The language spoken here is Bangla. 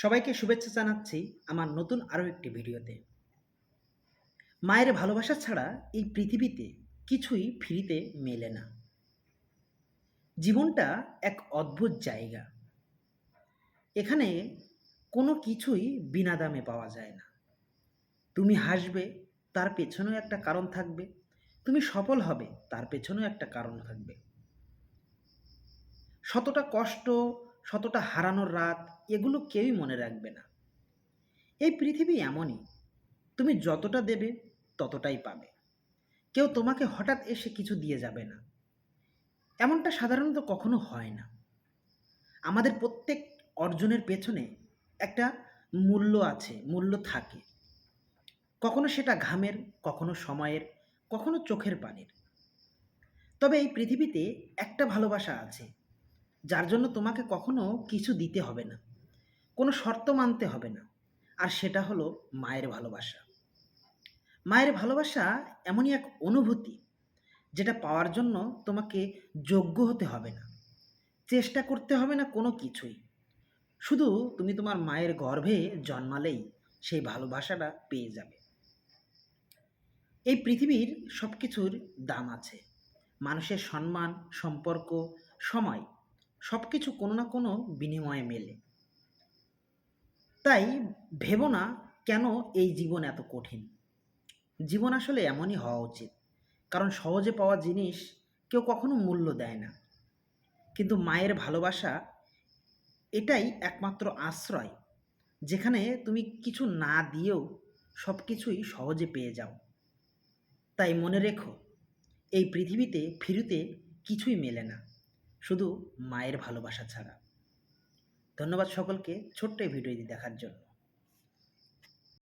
সবাইকে শুভেচ্ছা জানাচ্ছি আমার নতুন আরও একটি ভিডিওতে। মায়ের ভালোবাসা ছাড়া এই পৃথিবীতে কিছুই ফ্রিতে মেলে না। জীবনটা এক অদ্ভুত জায়গা। এখানে কোনো কিছুই বিনা দামে পাওয়া যায় না। তুমি হাসবে, তার পেছনেও একটা কারণ থাকবে। তুমি সফল হবে, তার পেছনেও একটা কারণ থাকবে। শতটা কষ্ট শতটা হারানোর রাত এগুলো কেউই মনে রাখবে না। এই পৃথিবী এমনই, তুমি যতটা দেবে ততটাই পাবে। কেউ তোমাকে হঠাৎ এসে কিছু দিয়ে যাবে না। এমনটা সাধারণত কখনো হয় না। আমাদের প্রত্যেক অর্জনের পেছনে একটা মূল্য আছে, মূল্য থাকে। কখনো সেটা ঘামের, কখনো সময়ের, কখনো চোখের পানির। তবে এই পৃথিবীতে একটা ভালোবাসা আছে যার জন্য তোমাকে কখনো কিছু দিতে হবে না। কোনো শর্ত মানতে হবে না। আর সেটা হলো মায়ের ভালোবাসা। মায়ের ভালোবাসা এমনই এক অনুভূতি যেটা পাওয়ার জন্য তোমাকে যোগ্য হতে হবে না। চেষ্টা করতে হবে না কোনো কিছুই। শুধু তুমি তোমার মায়ের গর্ভে জন্মালেই সেই ভালোবাসাটা পেয়ে যাবে। এই পৃথিবীর সব কিছুর দাম আছে। মানুষের সম্মান, সম্পর্ক, সময় সব কিছু কোনো না কোনো বিনিময়ে মেলে। তাই ভেবো না কেন এই জীবন এত কঠিন। জীবন আসলে এমনই হওয়া উচিত। কারণ সহজে পাওয়া জিনিস কেউ কখনো মূল্য দেয় না। কিন্তু মায়ের ভালোবাসা এটাই একমাত্র আশ্রয়, যেখানে তুমি কিছু না দিয়েও সব কিছুই সহজে পেয়ে যাও। তাই মনে রেখো, এই পৃথিবীতে ফিরুতে কিছুই মেলে না। শুধু মায়ের ভালোবাসা ছাড়া। ধন্যবাদ সকলকে ছোট্ট এই ভিডিওটি দেখার জন্য।